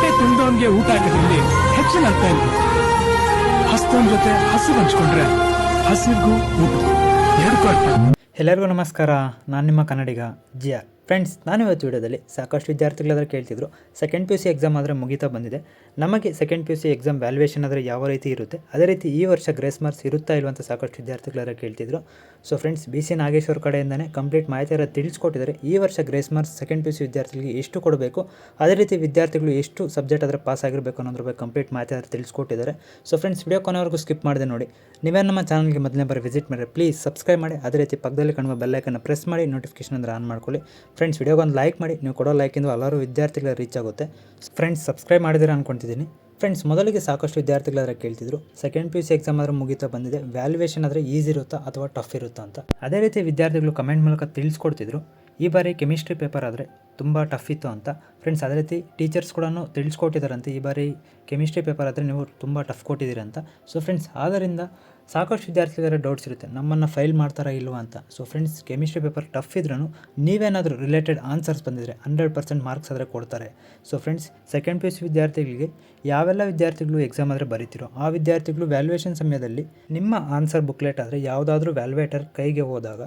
ಹೊಟ್ಟೆ ತುಂಬಿದವನ್ಗೆ ಊಟ ಹಾಕೋದ್ರಲ್ಲಿ ಹೆಚ್ಚಿನ ಅರ್ಥ ಇಲ್ಲ. ಹಸ್ತವನ್ ಜೊತೆ ಹಸು ಹಂಚ್ಕೊಂಡ್ರೆ ಹಸಿರಿಗೂ ಎರಡಕ್ಕೂ ಅರ್ಥ ಎಲ್ಲರಿಗೂ ನಮಸ್ಕಾರ. ನಾನು ನಿಮ್ಮ ಕನ್ನಡಿಗ ಜಿಯಾ. ಫ್ರೆಂಡ್ಸ್ ನಾನು ಇವತ್ತು ವಿಡಿಯೋದಲ್ಲಿ ಸಾಕಷ್ಟು ವಿದ್ಯಾರ್ಥಿಗಳಾದ್ರೆ ಕೇಳ್ತಿದ್ರು. Second P U C exam ಆದರೆ ಮುಗಿತಾ ಬಂದಿದೆ. ನಮಗೆ second P U C exam valuation ಆದರೆ ಯಾವ ರೀತಿ ಇರುತ್ತೆ? ಅದೇ ರೀತಿ ಈ ವರ್ಷ ಗ್ರೇಸ್ ಮಾರ್ಕ್ಸ್ ಇರುತ್ತಾ ಇಲ್ಲವಂತ ಸಾಕಷ್ಟು ವಿದ್ಯಾರ್ಥಿಗಳಾದ್ರೆ ಕೇಳ್ತಿದ್ರು. So friends B C Nageshwar ಕಡೆಯಿಂದನೇ complete ಮಾಹಿತಿ ಎಲ್ಲ ತಿಳಿಸ್ಕೊಟ್ಟಿದ್ದಾರೆ. ಈ ವರ್ಷ grace marks second P U C ವಿದ್ಯಾರ್ಥಿಗಳಿಗೆ ಎಷ್ಟು ಕೊಡಬೇಕು? ಅದೇ ರೀತಿ ವಿದ್ಯಾರ್ಥಿಗಳು ಎಷ್ಟು ಸಬ್ಜೆಕ್ಟ್ ಆದರೆ ಪಾಸ್ ಆಗಿರಬೇಕು ಅನ್ನೋದ್ರ ಬಗ್ಗೆ ಕಂಪ್ಲೀಟ್ ಮಾಹಿತಿ ಆದರೆ ತಿಳಿಸ್ಕೊಟ್ಟಿದ್ದಾರೆ. ಸೊ ಫ್ರೆಂಡ್ಸ್ ವಿಡಿಯೋ ಕೊನೆವರೆಗೂ ಸ್ಕಿಪ್ ಮಾಡಿದೆ ನೋಡಿ. ನೀವೇ ನಮ್ಮ ಚಾನಲ್ಗೆ ಮೊದಲನೇ ಬಾರಿ ವಿಸಿಟ್ ಮಾಡಿದ್ರೆ ಪ್ಲೀಸ್ ಸಬ್ಸ್ಕ್ರೈಬ್ ಮಾಡಿ. ಅದೇ ರೀತಿ ಪಕ್ಕದಲ್ಲಿ ಕಾಣುವ ಬೆಲ್ಲೈಕನ್ನು ಪ್ರೆಸ್ ಮಾಡಿ. ನೋಟಿಫಿಕೇಶನ್ ಅಂದರೆ ಆನ್ ಮಾಡ್ಕೊಳ್ಳಿ. ಫ್ರೆಂಡ್ಸ್ ವಿಡಿಯೋಗೊಂದು ಲೈಕ್ ಮಾಡಿ. ನೀವು ಕೊಡೋ ಲೈಕಿಂದ ಹಲವಾರು ವಿದ್ಯಾರ್ಥಿಗಳ ರೀಚ್ ಆಗುತ್ತೆ. ಫ್ರೆಂಡ್ಸ್ ಸಬ್ಸ್ಕ್ರೈಬ್ ಮಾಡಿದ್ದೀರಾ ಅನ್ಕೊತಿದ್ದೀನಿ ಫ್ರೆಂಡ್ಸ್ ಮೊದಲಿಗೆ ಸಾಕಷ್ಟು ವಿದ್ಯಾರ್ಥಿಗಳಾದ್ರೆ ಕೇಳ್ತಿದ್ರು. Second P U C exam ಆದ್ರೆ ಮುಗಿತಾ ಬಂದಿದೆ. ವ್ಯಾಲ್ಯೂಯೇಷನ್ ಆದರೆ ಈಸಿ ಇರುತ್ತಾ ಅಥವಾ ಟಫ್ ಇರುತ್ತಾ ಅಂತ. ಅದೇ ರೀತಿ ವಿದ್ಯಾರ್ಥಿಗಳು ಕಮೆಂಟ್ ಮೂಲಕ ತಿಳಿಸ್ಕೊಡ್ತಿದ್ರು. ಈ ಬಾರಿ ಕೆಮಿಸ್ಟ್ರಿ ಪೇಪರ್ ಆದರೆ ತುಂಬ ಟಫ್ ಇತ್ತು ಅಂತ. ಫ್ರೆಂಡ್ಸ್ ಅದೇ ರೀತಿ ಟೀಚರ್ಸ್ ಕೂಡ ತಿಳಿಸ್ಕೊಟ್ಟಿದ್ದಾರಂತೆ. ಈ ಬಾರಿ ಕೆಮಿಸ್ಟ್ರಿ ಪೇಪರ್ ಆದರೆ ನೀವು ತುಂಬ ಟಫ್ ಕೊಟ್ಟಿದ್ದೀರಿ ಅಂತ. ಸೊ ಫ್ರೆಂಡ್ಸ್ ಆದ್ದರಿಂದ ಸಾಕಷ್ಟು ವಿದ್ಯಾರ್ಥಿಗಳ ಡೌಟ್ಸ್ ಇರುತ್ತೆ. ನಮ್ಮನ್ನು ಫೈಲ್ ಮಾಡ್ತಾರಾ ಇಲ್ವಾ ಅಂತ. So friends chemistry paper tough ಇದ್ರೂ ನೀವೇನಾದರೂ ರಿಲೇಟೆಡ್ ಆನ್ಸರ್ಸ್ ಬಂದಿದ್ರೆ ಹಂಡ್ರೆಡ್ ಪರ್ಸೆಂಟ್ ಮಾರ್ಕ್ಸ್ ಆದರೆ ಕೊಡ್ತಾರೆ. So friends second P U C ವಿದ್ಯಾರ್ಥಿಗಳಿಗೆ ಯಾವೆಲ್ಲ ವಿದ್ಯಾರ್ಥಿಗಳು ಎಕ್ಸಾಮ್ ಆದರೆ ಬರೀತಿರೋ ಆ ವಿದ್ಯಾರ್ಥಿಗಳು ವ್ಯಾಲ್ಯೂಯೇಷನ್ ಸಮಯದಲ್ಲಿ ನಿಮ್ಮ ಆನ್ಸರ್ ಬುಕ್ಲೆಟ್ ಆದರೆ ಯಾವುದಾದ್ರೂ ವ್ಯಾಲ್ಯೂಯೇಟರ್ ಕೈಗೆ ಹೋದಾಗ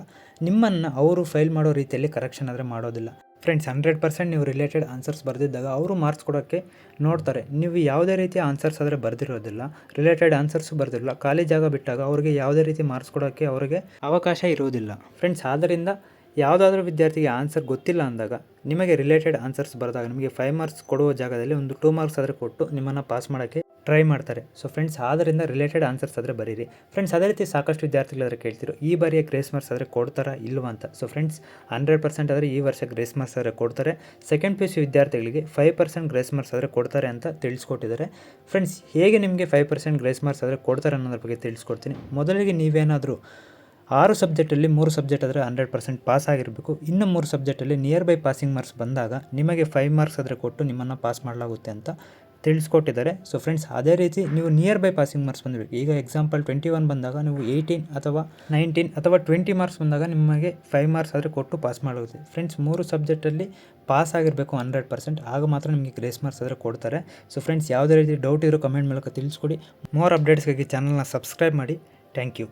ನಿಮ್ಮನ್ನು ಅವರು ಫೈಲ್ ಮಾಡೋ ರೀತಿಯಲ್ಲಿ ಕರೆಕ್ಷನ್ ಆದರೆ ಮಾಡೋದಿಲ್ಲ. ಫ್ರೆಂಡ್ಸ್ ಹಂಡ್ರೆಡ್ ಪರ್ಸೆಂಟ್ ನೀವು ರಿಲೇಟೆಡ್ ಆನ್ಸರ್ಸ್ ಬರೆದಿದ್ದಾಗ ಅವರು ಮಾರ್ಕ್ಸ್ ಕೊಡೋಕ್ಕೆ ನೋಡ್ತಾರೆ. ನೀವು ಯಾವುದೇ ರೀತಿಯ ಆನ್ಸರ್ಸ್ ಆದರೆ ಬರೆದಿರೋದಿಲ್ಲ ರಿಲೇಟೆಡ್ ಆನ್ಸರ್ಸು ಬರೆದಿರಲ್ಲ ಖಾಲಿ ಜಾಗ ಬಿಟ್ಟಾಗ ಅವರಿಗೆ ಯಾವುದೇ ರೀತಿ ಮಾರ್ಕ್ಸ್ ಕೊಡೋಕ್ಕೆ ಅವರಿಗೆ ಅವಕಾಶ ಇರುವುದಿಲ್ಲ ಫ್ರೆಂಡ್ಸ್ ಆದ್ದರಿಂದ ಯಾವುದಾದ್ರೂ ವಿದ್ಯಾರ್ಥಿಗೆ ಆನ್ಸರ್ ಗೊತ್ತಿಲ್ಲ ಅಂದಾಗ ನಿಮಗೆ ರಿಲೇಟೆಡ್ ಆನ್ಸರ್ಸ್ ಬರೆದಾಗ ನಿಮಗೆ ಫೈವ್ ಮಾರ್ಕ್ಸ್ ಕೊಡುವ ಜಾಗದಲ್ಲಿ ಒಂದು ಟೂ ಮಾರ್ಕ್ಸ್ ಆದರೆ ಕೊಟ್ಟು ನಿಮ್ಮನ್ನು ಪಾಸ್ ಮಾಡೋಕ್ಕೆ ಟ್ರೈ ಮಾಡ್ತಾರೆ. ಸೊ ಫ್ರೆಂಡ್ಸ್ ಆದ್ದರಿಂದ ರಿಲೇಟೆಡ್ ಆನ್ಸರ್ಸ್ ಆದರೆ ಬರೀರಿ. ಫ್ರೆಂಡ್ಸ್ ಅದೇ ರೀತಿ ಸಾಕಷ್ಟು ವಿದ್ಯಾರ್ಥಿಗಳಾದರೆ ಕೇಳ್ತಿರೋ ಈ ಬಾರಿಯ ಗ್ರೇಸ್ ಮಾರ್ಕ್ಸ್ ಆದರೆ ಕೊಡ್ತಾರಾ ಇಲ್ವಾ ಅಂತ. ಸೊ ಫ್ರೆಂಡ್ಸ್ ಹಂಡ್ರೆಡ್ ಪರ್ಸೆಂಟ್ ಆದರೆ ಈ ವರ್ಷ ಗ್ರೇಸ್ ಮಾರ್ಕ್ಸ್ ಆದರೆ ಕೊಡ್ತಾರೆ. ಸೆಕೆಂಡ್ ಪಿ ಯು ಸಿ ವಿದ್ಯಾರ್ಥಿಗಳಿಗೆ ಫೈವ್ ಪರ್ಸೆಂಟ್ ಗ್ರೇಸ್ ಮಾರ್ಕ್ಸ್ ಆದರೆ ಕೊಡ್ತಾರೆ ಅಂತ ತಿಳಿಸ್ಕೊಟ್ಟಿದ್ದಾರೆ. ಫ್ರೆಂಡ್ಸ್ ಹೇಗೆ ನಿಮಗೆ ಫೈವ್ ಪರ್ಸೆಂಟ್ ಗ್ರೇಸ್ ಮಾರ್ಕ್ಸ್ ಆದರೆ ಕೊಡ್ತಾರೆ ಅನ್ನೋದ್ರ ಬಗ್ಗೆ ತಿಳಿಸ್ಕೊಡ್ತೀನಿ. ಮೊದಲಿಗೆ ನೀವೇನಾದರೂ ಆರು ಸಬ್ಜೆಕ್ಟಲ್ಲಿ ಮೂರು ಸಬ್ಜೆಕ್ಟ್ ಆದರೆ ಹಂಡ್ರೆಡ್ ಪರ್ಸೆಂಟ್ ಪಾಸ್ ಆಗಿರಬೇಕು. ಇನ್ನು ಮೂರು ಸಬ್ಜೆಕ್ಟಲ್ಲಿ ನಿಯರ್ ಬೈ ಪಾಸಿಂಗ್ ಮಾರ್ಕ್ಸ್ ಬಂದಾಗ ನಿಮಗೆ ಫೈವ್ ಮಾರ್ಕ್ಸ್ ಆದರೆ ಕೊಟ್ಟು ನಿಮ್ಮನ್ನು ಪಾಸ್ ಮಾಡಲಾಗುತ್ತೆ ಅಂತ ತಿಳಿಸ್ಕೊಟ್ಟಿದ್ದಾರೆ. ಸೊ ಫ್ರೆಂಡ್ಸ್ ಅದೇ ರೀತಿ ನೀವು ನಿಯರ್ ಬೈ ಪಾಸಿಂಗ್ ಮಾರ್ಕ್ಸ್ ಬಂದಿರಬೇಕು. ಈಗ ಎಕ್ಸಾಂಪಲ್ ಟ್ವೆಂಟಿ ಒನ್ ಬಂದಾಗ ನೀವು ಏಯ್ಟೀನ್ ಅಥವಾ ನೈನ್ಟೀನ್ ಅಥವಾ ಟ್ವೆಂಟಿ ಮಾರ್ಕ್ಸ್ ಬಂದಾಗ ನಿಮಗೆ ಫೈವ್ ಮಾರ್ಕ್ಸ್ ಆದರೆ ಕೊಟ್ಟು ಪಾಸ್ ಮಾಡಲಾಗುತ್ತೆ. ಫ್ರೆಂಡ್ಸ್ ಮೂರು ಸಬ್ಜೆಕ್ಟಲ್ಲಿ ಪಾಸ್ ಆಗಿರಬೇಕು ಹಂಡ್ರೆಡ್ ಪರ್ಸೆಂಟ್. ಆಗ ಮಾತ್ರ ನಿಮಗೆ ಗ್ರೇಸ್ ಮಾರ್ಕ್ಸ್ ಆದರೆ ಕೊಡ್ತಾರೆ. ಸೊ ಫ್ರೆಂಡ್ಸ್ ಯಾವುದೇ ರೀತಿ ಡೌಟ್ ಇರೋ ಕಮೆಂಟ್ ಮೂಲಕ ತಿಳಿಸ್ಕೊಡಿ. ಮೋರ್ ಅಪ್ಡೇಟ್ಸ್ಗಾಗಿ ಚಾನಲ್ನ ಸಬ್ಸ್ಕ್ರೈಬ್ ಮಾಡಿ. Thank you